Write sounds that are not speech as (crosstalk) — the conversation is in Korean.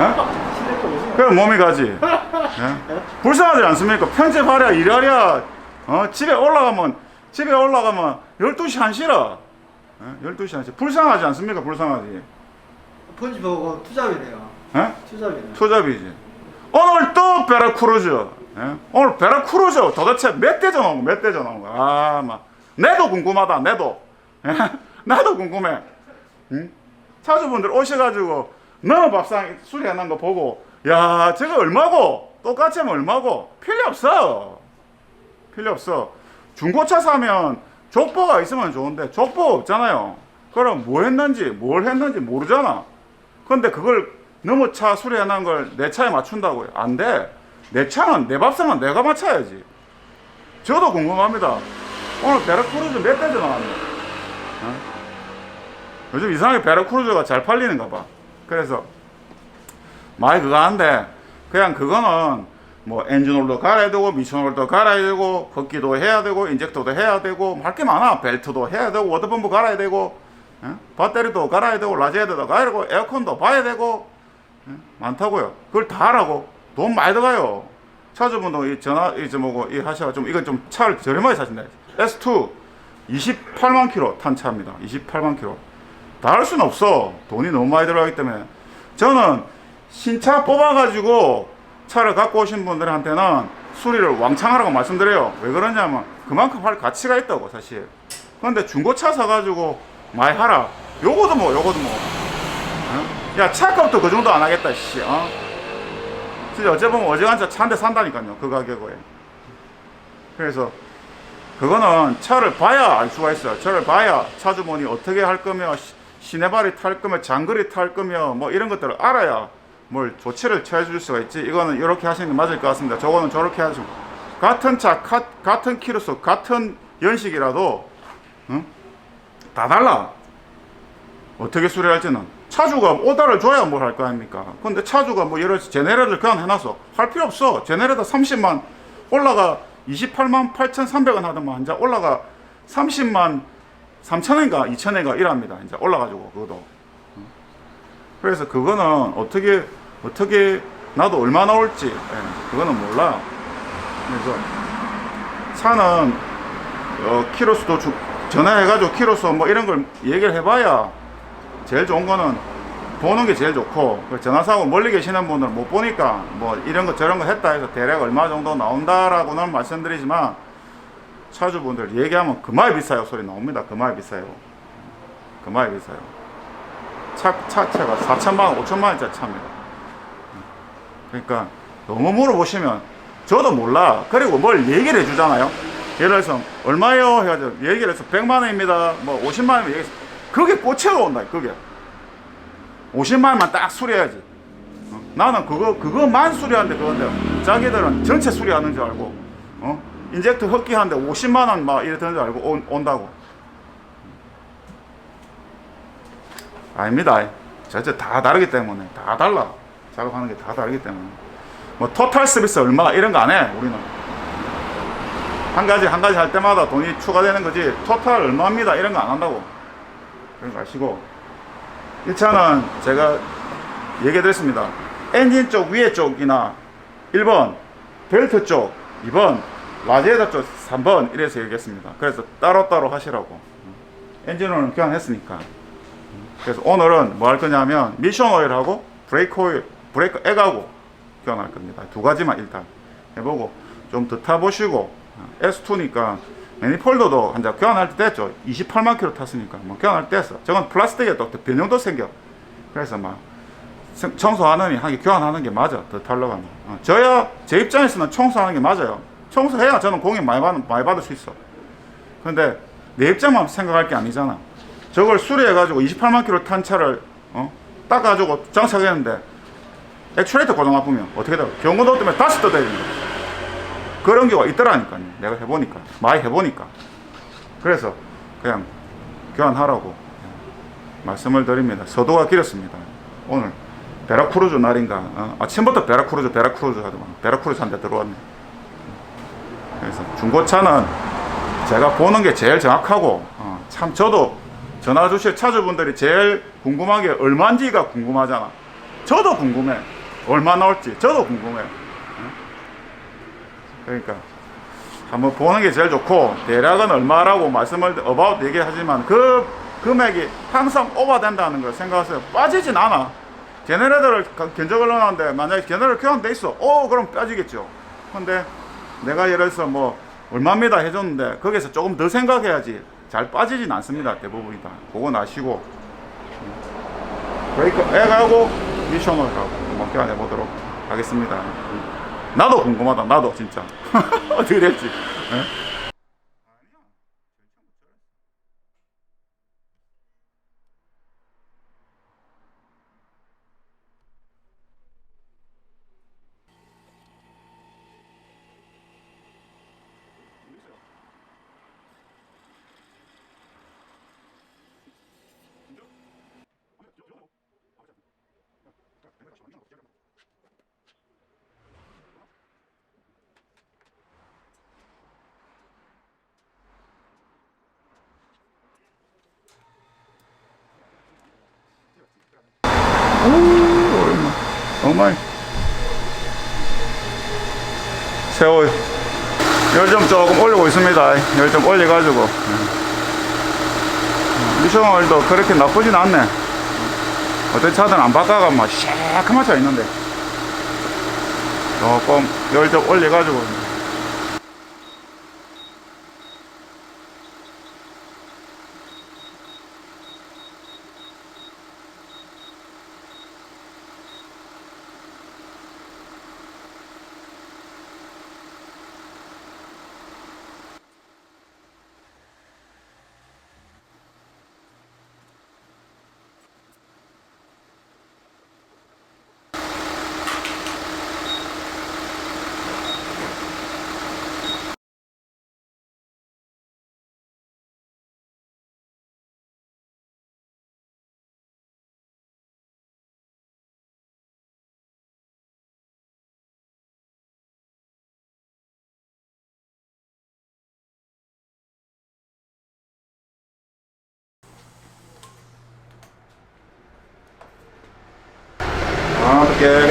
어? 그럼 몸이 가지. 예? 불쌍하지 않습니까? 편집하랴, 일하랴, 어? 집에 올라가면, 집에 올라가면 12시 1시라. 예? 12시 1시. 불쌍하지 않습니까? 불쌍하지. 편집하고 투잡이네요. 예? 투잡이네. 투잡이지. 오늘 또 베라크루즈. 예? 오늘 베라크루즈 도대체 몇 대전 거, 몇 대전 거. 아, 막. 내도 궁금하다, 내도. 예? (laughs) 나도 궁금해. 응? 차주분들 오셔가지고 너무 밥상 수리 해놓은 거 보고, 야, 저거 얼마고? 똑같이 하면 얼마고? 필요 없어. 필요 없어. 중고차 사면 족보가 있으면 좋은데, 족보 없잖아요. 그럼 뭐 했는지, 뭘 했는지 모르잖아. 근데 그걸 너무 차 수리해놓은 걸내 차에 맞춘다고요? 안 돼. 내 차는, 내 밥상은 내가 맞춰야지. 저도 궁금합니다. 오늘 베라크루즈 몇 대전 나왔네? 어? 요즘 이상하게 베라크루즈가 잘 팔리는가 봐. 그래서, 많이 그거 한데, 그냥 그거는 뭐 엔진오일도 갈아야 되고, 미션오일도 갈아야 되고, 걷기도 해야 되고, 인젝터도 해야 되고, 할 게 많아. 벨트도 해야 되고, 워터펌프 갈아야 되고, 예? 배터리도 갈아야 되고, 라지에드도 갈아야 되고, 에어컨도 봐야 되고, 예? 많다고요. 그걸 다 하라고 돈 많이 들어가요. 차주분도 이 전화 이제 뭐고 이 하셔가 좀 이건 좀 차를 저렴하게 사신다. S2 28만 킬로 탄 차입니다. 28만 킬로. 다 할 수는 없어. 돈이 너무 많이 들어가기 때문에 저는 신차 뽑아가지고 차를 갖고 오신 분들한테는 수리를 왕창 하라고 말씀드려요. 왜 그러냐면 그만큼 할 가치가 있다고 사실. 그런데 중고차 사가지고 많이 하라. 요거도 뭐 요거도 뭐. 어? 야 차값도 그 정도 안 하겠다 씨. 어? 진짜 어째 보면 어지간한 차 한 대 산다니까요. 그 가격에. 그래서 그거는 차를 봐야 알 수가 있어요. 차를 봐야 차주분이 어떻게 할 거며 시- 시내발이 탈 거며 장거리 탈 거며 뭐 이런 것들을 알아야 뭘 조치를 취해 줄 수가 있지. 이거는 이렇게 하시는 게 맞을 것 같습니다. 저거는 저렇게 하시고 같은 차, 카- 같은 키로수, 같은 연식이라도 응? 다 달라. 어떻게 수리할지는 차주가 오다를 줘야 뭘 할 거 아닙니까? 근데 차주가 뭐 예를 들어서 제네레를 그냥 해놨어. 할 필요 없어. 제네레다 30만 올라가 28만 8,300원 하더만 이제 올라가 30만 3천원인가 2천원인가 이랍니다. 이제 올라가지고 그것도. 그래서 그거는 어떻게 어떻게 나도 얼마 나올지 예, 그거는 몰라. 그래서 차는 어, 키로수도 주- 전화해가지고 키로수 뭐 이런 걸 얘기를 해봐야 제일 좋은 거는 보는 게 제일 좋고 그 전화 사고 멀리 계시는 분들은 못 보니까 뭐 이런 거 저런 거 했다 해서 대략 얼마 정도 나온다라고는 말씀드리지만 차주분들 얘기하면 그마에 비싸요. 소리 나옵니다. 그마에 비싸요. 그마에 비싸요. 차, 차체가 4천만 원 5천만 원짜리 차입니다. 그러니까 너무 물어보시면 저도 몰라. 그리고 뭘 얘기를 해주잖아요. 예를 들어서 얼마요? 해가지고 얘기를 해서 100만 원입니다. 뭐 50만 원이면 얘기해서 그게 꽂혀가 온다 그게. 50만 원만 딱 수리해야지. 어? 나는 그거 그거만 수리하는데 그건데 자기들은 전체 수리하는 줄 알고 어? 인젝터 흡기하는데 50만 원 막 이래 되는 줄 알고 온, 온다고. 아닙니다. 전체 다 다르기 때문에 다 달라. 작업하는 게 다 다르기 때문에. 뭐 토탈 서비스 얼마 이런 거 안 해 우리는. 한 가지 한 가지 할 때마다 돈이 추가되는 거지 토탈 얼마입니다. 이런 거 안 한다고. 그런 거 아시고. 이 차는 제가 얘기 드렸습니다. 엔진 쪽 위에 쪽이나 1번 벨트 쪽 2번 라지에다 쪽 3번 이래서 얘기했습니다. 그래서 따로따로 하시라고. 엔진오일은 교환했으니까. 그래서 오늘은 뭐 할 거냐면 미션 오일하고 브레이크 오일 브레이크 액하고 교환할 겁니다. 두 가지만 일단 해보고 좀 더 타보시고 S2니까 매니폴더도 한자 교환할 때 됐죠. 28만 킬로 탔으니까 뭐 교환할 때 했어. 저건 플라스틱에 또 변형도 생겨. 그래서 막 생- 청소하느니 하게 교환하는 게 맞아. 더 탈러 가면. 어, 저야 제 입장에서는 청소하는 게 맞아요 청소해야 저는 공연 많이, 받, 많이 받을 수 있어. 근데 내 입장만 생각할 게 아니잖아. 저걸 수리해가지고 28만 킬로 탄 차를 어? 닦아가지고 장착했는데 액추레이터 고장 나쁘면 어떻게 돼요? 경고도 때문에 다시 떠대야 된다 그런 경우가 있더라니까요. 내가 해보니까. 많이 해보니까. 그래서 그냥 교환하라고 말씀을 드립니다. 서도가 길었습니다. 오늘 베라크루즈 날인가? 어? 아침부터 베라크루즈 베라크루즈 하더만. 베라크루즈 한 대 들어왔네 그래서 중고차는 제가 보는 게 제일 정확하고 어, 참 저도 전화 주실 차주분들이 제일 궁금한 게 얼마인지가 궁금하잖아 저도 궁금해. 얼마 나올지 저도 궁금해. 그러니까 한번 보는 게 제일 좋고 대략은 얼마라고 말씀을 어바웃 얘기하지만 그 금액이 항상 오버된다는 걸 생각하세요. 빠지진 않아. 가- 견적을 넣었는데 만약에 제네레이터 교환돼 있어. 어 그럼 빠지겠죠. 근데 내가 예를 들어서 뭐 얼마입니다 해줬는데 거기서 조금 더 생각해야지 잘 빠지진 않습니다. 대부분이 다. 그건 아시고 브레이크 해가고 미션을 가고 한번 교환해 보도록 하겠습니다. 나도 궁금하다. 나도 진짜 (laughs) 어떻게 될지. 예? 정말 새우 열좀 조금 올리고 있습니다. 열 좀 올려가지고 미션 오일도 그렇게 나쁘진 않네. 어떤 차들은 안 바꿔가면 막 시커먼 차 있는데 조금 열 좀 올려가지고 Take.